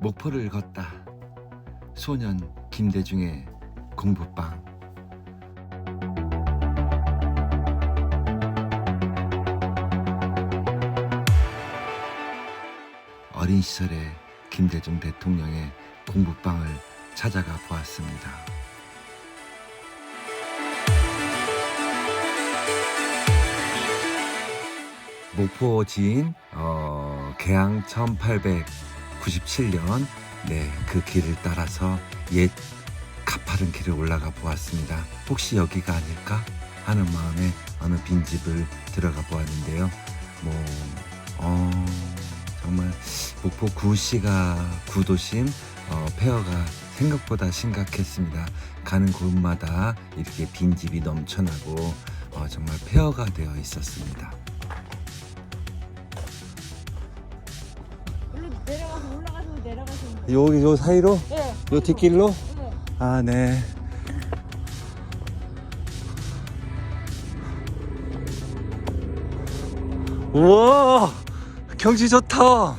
목포를 걷다 소년 김대중의 공부방 어린 시절에 김대중 대통령의 공부방을 찾아가 보았습니다. 목포 지인 어, 개항 1897년 네, 그 길을 따라서 옛 가파른 길을 올라가 보았습니다. 혹시 여기가 아닐까 하는 마음에 어느 빈집을 들어가 보았는데요. 뭐 어, 정말 목포 구시가 구도심 어, 폐허가 생각보다 심각했습니다. 가는 곳마다 이렇게 빈집이 넘쳐나고 어, 정말 폐허가 되어 있었습니다. 여기 요 사이로 네. 요 뒷길로 네. 아 네. 우와 경치 좋다.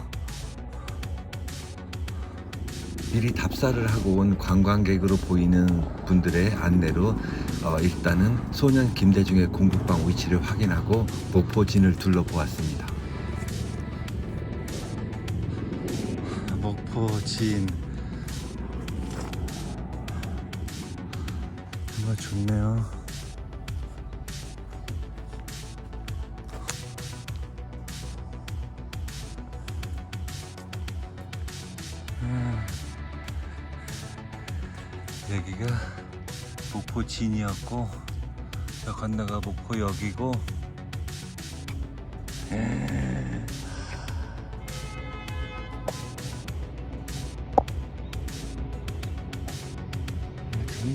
미리 답사를 하고 온 관광객으로 보이는 분들의 안내로 어, 일단은 소년 김대중의 공국방 위치를 확인하고 목포진을 둘러보았습니다. 목포진 정말 좋네요. 아, 여기가 목포 진이었고 저 건너가 목포역이고 에.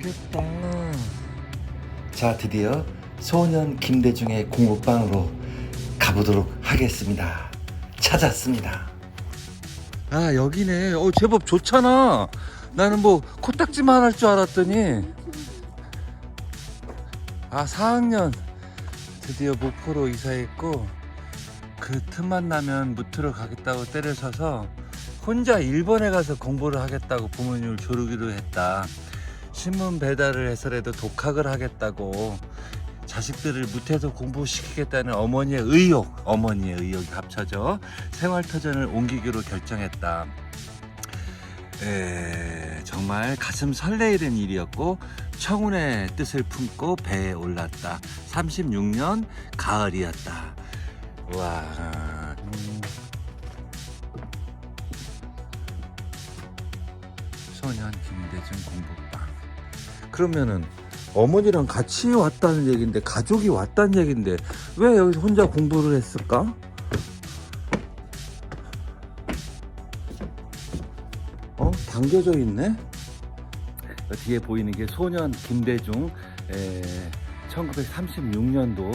생겼다. 자, 드디어 소년 김대중의 공부방으로 가보도록 하겠습니다. 찾았습니다. 아, 여기네. 어, 제법 좋잖아. 나는 뭐 코딱지만 할 줄 알았더니 아, 4학년 드디어 목포로 이사했고 그 틈만 나면 무트로 가겠다고 때를 서서 혼자 일본에 가서 공부를 하겠다고 부모님을 조르기로 했다. 신문 배달을 해서라도 독학을 하겠다고 자식들을 무태서 공부시키겠다는 어머니의 의욕, 어머니의 의욕이 합쳐져 생활터전을 옮기기로 결정했다. 에, 정말 가슴 설레이는 일이었고 청운의 뜻을 품고 배에 올랐다. 36년 가을이었다. 와. 음. 소년 김대중 공부방. 그러면은 어머니랑 같이 왔다는 얘긴데 가족이 왔다는 얘긴데 왜 여기서 혼자 공부를 했을까? 어 당겨져 있네. 뒤에 보이는 게 소년 김대중 에, 1936년도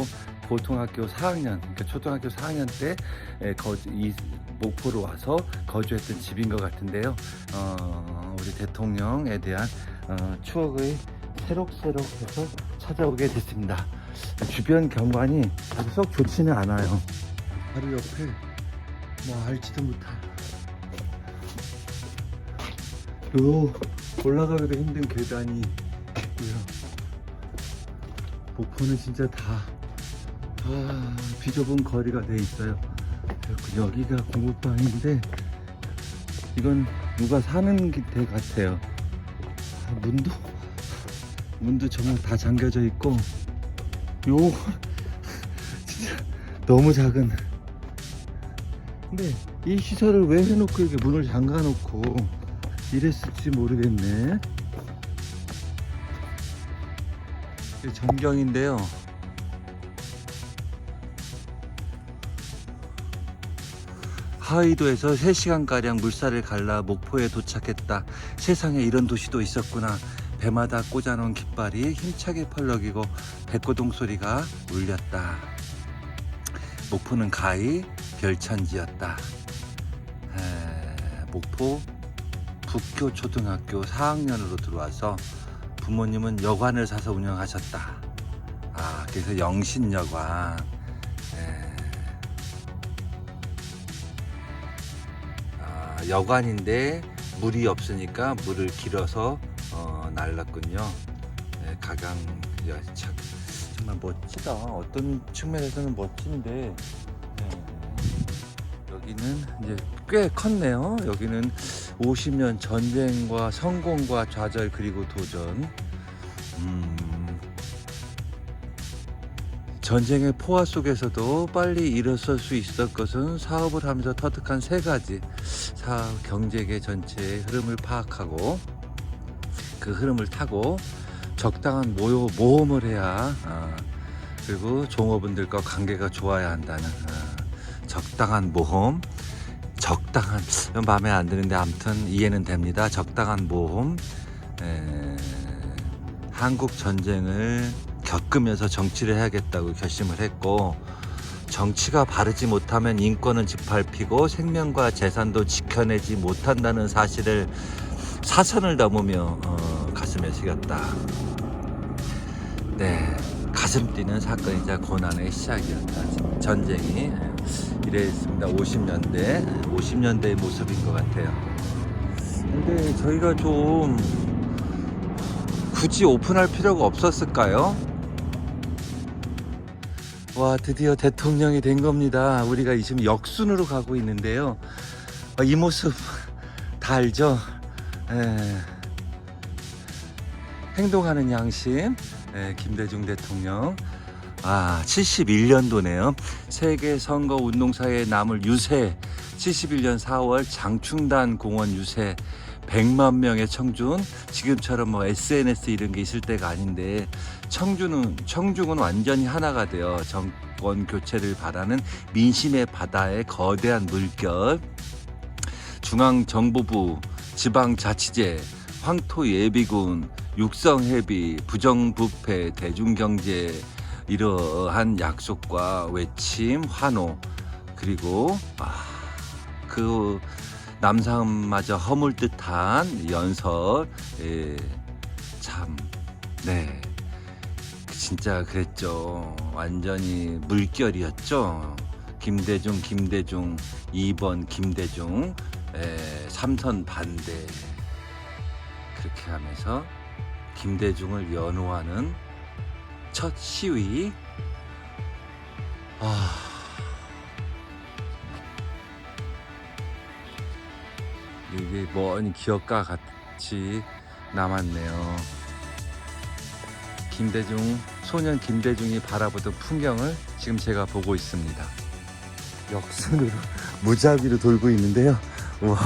보통학교 4학년, 그러니까 초등학교 4학년 때 에, 거, 이 목포로 와서 거주했던 집인 것 같은데요. 어, 우리 대통령에 대한 어, 추억의 새록새록해서 찾아오게 됐습니다. 주변 경관이 아주 썩 좋지는 않아요. 바로 옆에 뭐 알지도 못할 요 올라가기도 힘든 계단이 있고요. 목포는 진짜 다 아, 비좁은 거리가 돼 있어요. 여기가 공부방인데 이건 누가 사는 데 같아요. 아, 문도 문도 정말 다 잠겨져 있고 요 진짜 너무 작은. 근데 이 시설을 왜 해놓고 이렇게 문을 잠가 놓고 이랬을지 모르겠네. 이게 전경인데요. 하의도에서 3시간가량 물살을 갈라 목포에 도착했다. 세상에 이런 도시도 있었구나. 배마다 꽂아놓은 깃발이 힘차게 펄럭이고 백고동 소리가 울렸다. 목포는 가히 별천지였다. 에, 목포 북교 초등학교 4학년으로 들어와서 부모님은 여관을 사서 운영하셨다. 아, 그래서 영신여관. 여관인데 물이 없으니까 물을 길어서 어, 날랐군요. 네, 가강 야, 참, 정말 멋지다. 어떤 측면에서는 멋진데 네. 여기는 이제 꽤 컸네요. 여기는 50년 전쟁과 성공과 좌절 그리고 도전. 전쟁의 포화 속에서도 빨리 일어설 수 있었던 것은 사업을 하면서 터득한 세 가지. 사업 경제계 전체의 흐름을 파악하고 그 흐름을 타고 적당한 모요, 모험을 해야 아, 그리고 종업원들과 관계가 좋아야 한다는 아, 적당한 모험 적당한 마음에 안 드는데 아무튼 이해는 됩니다. 적당한 모험 에, 한국 전쟁을 겪으면서 정치를 해야겠다고 결심을 했고 정치가 바르지 못하면 인권은 짓밟히고 생명과 재산도 지켜내지 못한다는 사실을 사선을 넘으며 어, 가슴에 새겼다. 네, 가슴 뛰는 사건이자 고난의 시작이었다. 전쟁이 이랬습니다. 50년대, 50년대의 모습인 것 같아요. 근데 저희가 좀 굳이 오픈할 필요가 없었을까요? 와 드디어 대통령이 된 겁니다. 우리가 지금 역순으로 가고 있는데요. 어, 이 모습 다 알죠? 에, 행동하는 양심 에, 김대중 대통령 아 71년도네요. 세계 선거 운동사에 남을 유세 71년 4월 장충단 공원 유세 100만 명의 청중 지금처럼 뭐 SNS 이런 게 있을 때가 아닌데 청주는 청중은 완전히 하나가 되어 정권 교체를 바라는 민심의 바다의 거대한 물결. 중앙 정보부 지방 자치제 황토 예비군 육성 해비 부정부패 대중경제 이러한 약속과 외침 환호 그리고 아, 그 남산마저 허물 듯한 연설. 예, 참네. 진짜 그랬죠. 완전히 물결이었죠. 김대중 김대중 2번 김대중 에, 삼선 반대. 그렇게 하면서 김대중을 연호하는 첫 시위. 아 이게 먼 기억과 같이 남았네요. 김대중 소년 김대중이 바라보던 풍경을 지금 제가 보고 있습니다. 역순으로 무작위로 돌고 있는데요. 와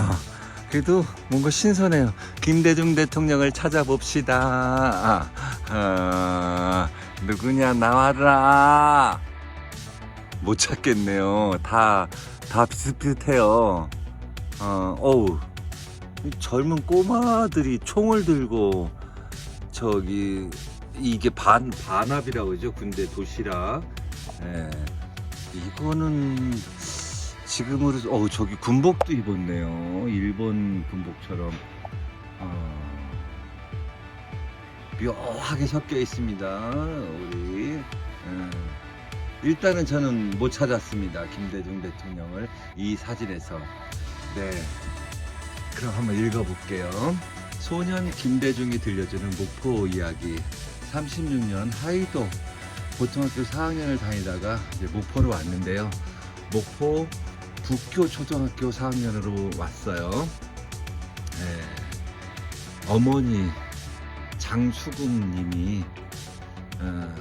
그래도 뭔가 신선해요. 김대중 대통령을 찾아봅시다. 아, 아, 누구냐 나와라. 못 찾겠네요. 다 다 비슷비슷해요. 어, 어우 이 젊은 꼬마들이 총을 들고 저기 이게 반 반합이라고 그러죠? 군대 도시락. 예. 이거는 지금으로 어 저기 군복도 입었네요. 일본 군복처럼. 어, 묘하게 섞여 있습니다 우리. 예. 일단은 저는 못 찾았습니다 김대중 대통령을 이 사진에서. 네 그럼 한번 읽어볼게요. 소년 김대중이 들려주는 목포 이야기. 36년 하이도 고등학교 4학년을 다니다가 이제 목포로 왔는데요. 목포 북교 초등학교 4학년으로 왔어요. 네. 어머니 장수국님이 어,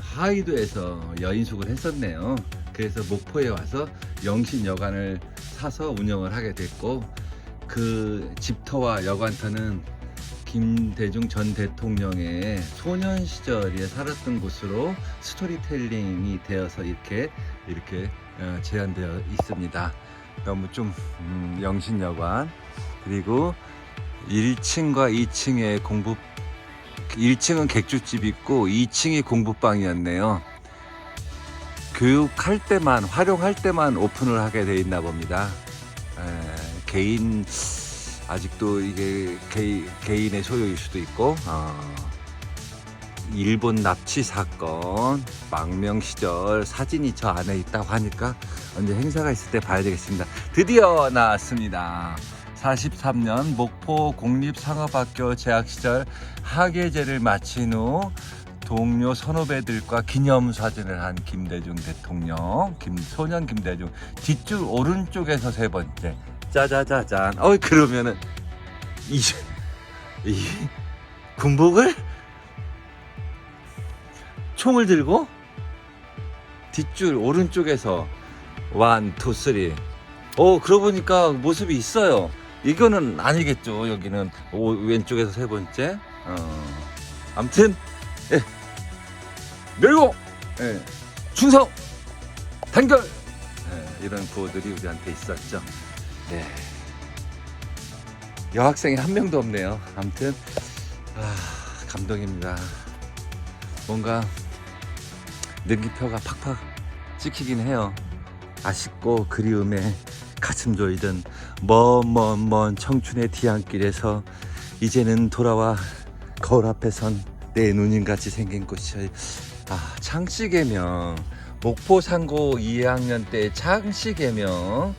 하이도에서 여인숙을 했었네요. 그래서 목포에 와서 영신여관을 사서 운영을 하게 됐고 그 집터와 여관터는 김대중 전 대통령의 소년 시절에 살았던 곳으로 스토리텔링이 되어서 이렇게 이렇게 어, 제한되어 있습니다. 너무 좀 음, 영신여관 그리고 1층과 2층에 공부 1층은 객주집 있고 2층이 공부방이었네요. 교육할 때만 활용할 때만 오픈을 하게 돼 있나 봅니다. 에, 개인 아직도 이게 개, 개인의 소유일 수도 있고 어, 일본 납치 사건 망명 시절 사진이 저 안에 있다고 하니까 언제 행사가 있을 때 봐야 되겠습니다. 드디어 나왔습니다. 43년 목포 공립상업학교 재학 시절 학예제를 마친 후 동료 선후배들과 기념사진을 한 김대중 대통령, 김 소년 김대중 뒷줄 오른쪽에서 세 번째 짜자자잔. 어 그러면은 이, 이 군복을 총을 들고 뒷줄 오른쪽에서 원, 투, 쓰리. 어, 그러고 보니까 모습이 있어요. 이거는 아니겠죠. 여기는 오, 왼쪽에서 세 번째. 어. 아무튼 예. 멸고 예. 충성 단결 예, 이런 구호들이 우리한테 있었죠. 네. 여학생이 한 명도 없네요. 아무튼 아, 감동입니다. 뭔가 능기표가 팍팍 찍히긴 해요. 아쉽고 그리움에 가슴 조이던 먼먼먼 청춘의 뒤안길에서 이제는 돌아와 거울 앞에 선 내 누님 같이 생긴 꽃이 아 창씨개명 목포 상고 2학년 때 창씨개명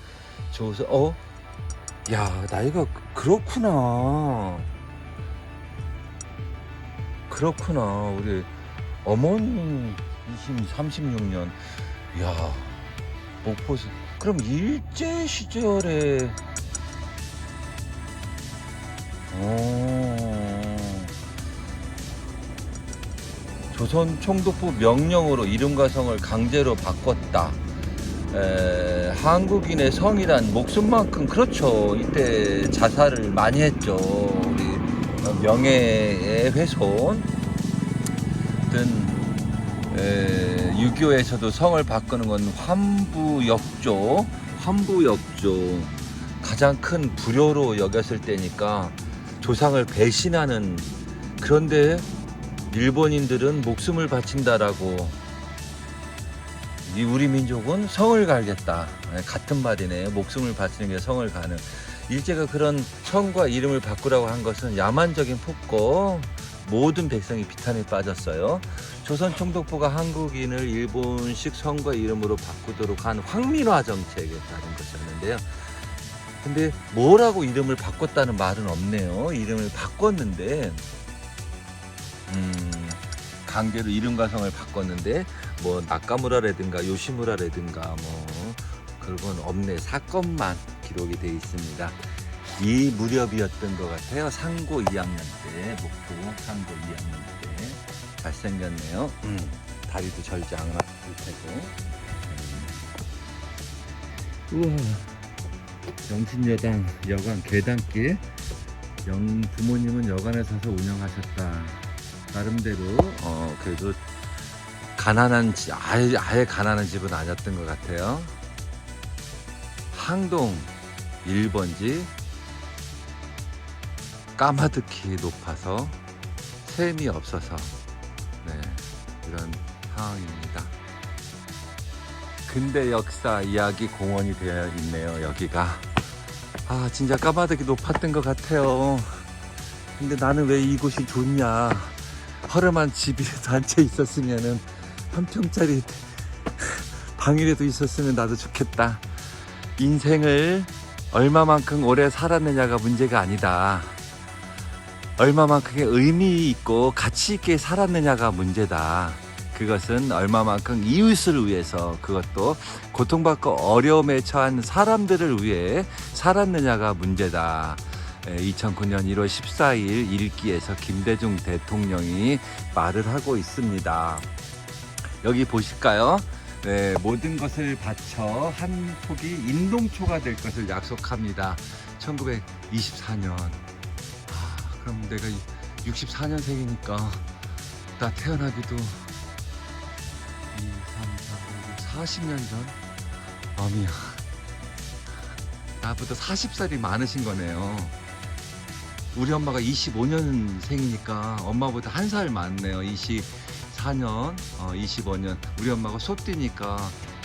조서 어? 야 나이가 그렇구나. 그렇구나. 우리 어머니 20, 36년. 야 목포 시- 그럼 일제 시절에. 어. 조선 총독부 명령으로 이름과 성을 강제로 바꿨다. 에, 한국인의 성이란 목숨만큼 그렇죠. 이때 자살을 많이 했죠. 우리 명예의 훼손. 든 6.25에서도 성을 바꾸는 건 환부역조, 환부역조 가장 큰 불효로 여겼을 때니까 조상을 배신하는 그런데 일본인들은 목숨을 바친다라고 이 우리 민족은 성을 갈겠다. 네, 같은 말이네. 목숨을 바치는 게 성을 가는. 일제가 그런 성과 이름을 바꾸라고 한 것은 야만적인 폭거 모든 백성이 비탄에 빠졌어요. 조선 총독부가 한국인을 일본식 성과 이름으로 바꾸도록 한 황민화 정책에 따른 것이었는데요. 근데 뭐라고 이름을 바꿨다는 말은 없네요. 이름을 바꿨는데 음, 강제로 이름과 성을 바꿨는데 뭐 나카무라라든가 요시무라라든가 뭐 그런 건 없네 사건만 기록이 돼 있습니다. 이 무렵이었던 것 같아요. 상고 2학년 때 목포 상고 2학년 때 잘생겼네요. 음, 다리도 테고. 음. 우와 영신여당 여관 계단길 영 부모님은 여관에 사서 운영하셨다. 나름대로 어 그래도 가난한 집 아예, 아예 가난한 집은 아니었던 것 같아요. 항동 1번지 까마득히 높아서 샘이 없어서 네 이런 상황입니다. 근대 역사 이야기 공원이 되어 있네요 여기가 아 진짜 까마득히 높았던 것 같아요. 근데 나는 왜 이곳이 좋냐 허름한 집이라도 앉아 있었으면은 한 평짜리 방이라도 있었으면 나도 좋겠다. 인생을 얼마만큼 오래 살았느냐가 문제가 아니다. 얼마만큼의 의미 있고 가치 있게 살았느냐가 문제다. 그것은 얼마만큼 이웃을 위해서 그것도 고통받고 어려움에 처한 사람들을 위해 살았느냐가 문제다. 2009년 1월 14일 일기에서 김대중 대통령이 말을 하고 있습니다. 여기 보실까요? 네, 모든 것을 바쳐 한 폭이 인동초가 될 것을 약속합니다. 1924년. 아, 그럼 내가 64년생이니까 나 태어나기도 2, 3, 4, 5, 40년 전? 어미야. 나보다 40살이 많으신 거네요. 우리 엄마가 25년생이니까 엄마보다 한 살 많네요. 24년, 어, 25년. 우리 엄마가 소띠니까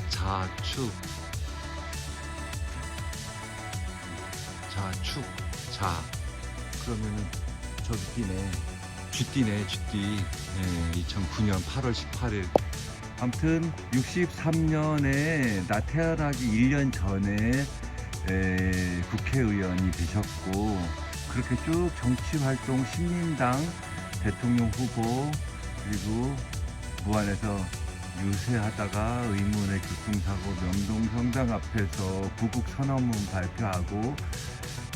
자축. 자축. 자. 그러면은 저기 뛰네. 쥐띠네, 쥐띠. 네, 2009년 8월 18일. 아무튼 63년에 나 태어나기 1년 전에 에, 국회의원이 되셨고 그렇게 쭉 정치 활동 신민당 대통령 후보 그리고 무안에서 유세하다가 의문의 교통사고 명동성당 앞에서 구국 선언문 발표하고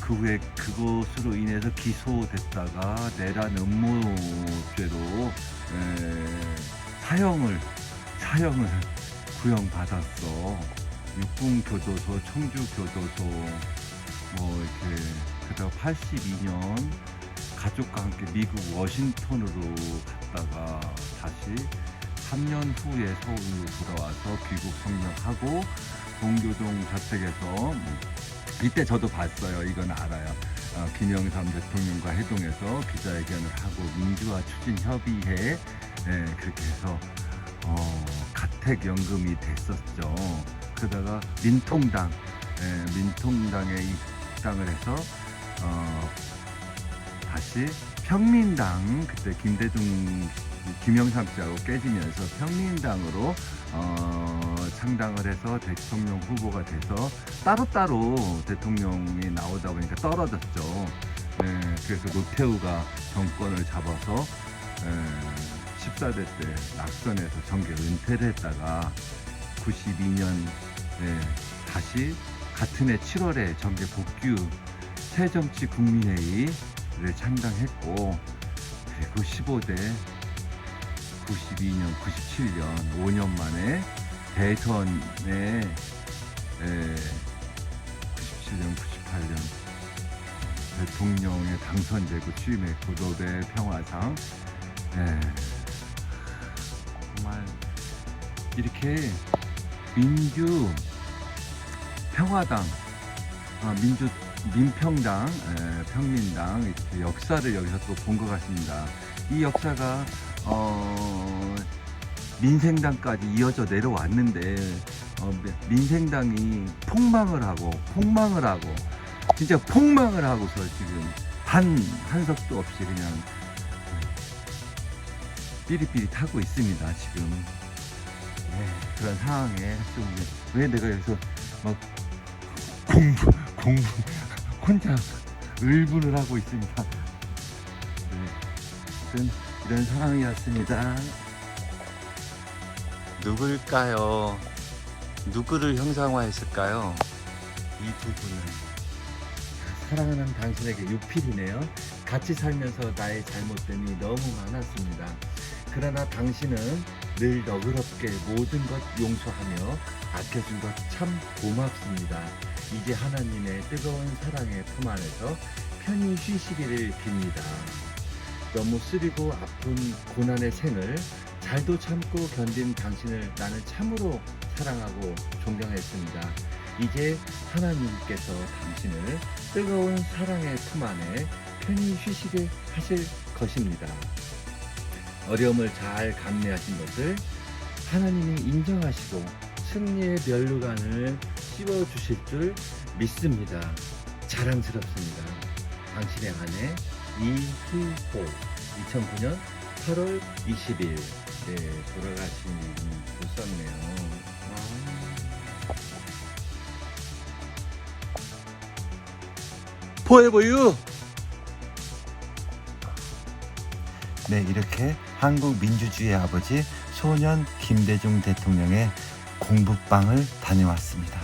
그 후에 그것으로 인해서 기소됐다가 내란 음모죄로 에, 사형을 사형을 구형받았어. 육군교도소, 청주교도소 뭐 이렇게 그다가 82년 가족과 함께 미국 워싱턴으로 갔다가 다시 3년 후에 서울로 돌아와서 귀국 성명하고 동교동 저택에서 이때 저도 봤어요. 이건 알아요. 어, 김영삼 대통령과 회동해서 기자회견을 하고 민주화 추진 협의회 예, 그렇게 해서 어, 가택연금이 됐었죠. 그러다가 민통당 예, 민통당에 입당을 해서 어, 다시 평민당 그때 김대중 김영삼 씨하고 깨지면서 평민당으로 어, 창당을 해서 대통령 후보가 돼서 따로따로 대통령이 나오다 보니까 떨어졌죠. 예, 그래서 노태우가 정권을 잡아서 예, 14대 때 낙선해서 정계 은퇴를 했다가 92년 예, 다시 같은 해 7월에 정계 복귀 새정치 국민회의 를 창당했고 그리고 15대 92년, 97년 5년 만에 대선에 에, 97년, 98년 대통령에 당선되고 취임했고 노벨 평화상. 에, 정말 이렇게 민주 평화당 아, 민주 민평당 에, 평민당 이렇게 역사를 여기서 또 본 것 같습니다. 이 역사가 어, 민생당까지 이어져 내려왔는데 어, 민생당이 폭망을 하고 폭망을 하고 진짜 폭망을 하고서 지금 단 한석도 없이 그냥 삐릿삐릿하고 있습니다 지금 네, 그런 상황에 좀 왜 내가 여기서 막 공부 공부 혼자 을분을 하고 있습니다 네, 이런 상황이었습니다. 누굴까요? 누구를 형상화했을까요? 이 두 분은 사랑하는 당신에게 유필이네요. 같이 살면서 나의 잘못됨이 너무 많았습니다. 그러나 당신은 늘 너그럽게 모든 것 용서하며 아껴준 것 참 고맙습니다. 이제 하나님의 뜨거운 사랑의 품 안에서 편히 쉬시기를 빕니다. 너무 쓰리고 아픈 고난의 생을 잘도 참고 견딘 당신을 나는 참으로 사랑하고 존경했습니다. 이제 하나님께서 당신을 뜨거운 사랑의 품 안에 편히 쉬시게 하실 것입니다. 어려움을 잘 감내하신 것을 하나님이 인정하시고 승리의 면류관을 씌워 주실 줄 믿습니다. 자랑스럽습니다. 당신의 아내 이희호 2009년 8월 20일 네, 돌아가신 분 썼네요. 포에버유. 네, 이렇게 한국 민주주의의 아버지 소년 김대중 대통령의 공부방을 다녀왔습니다.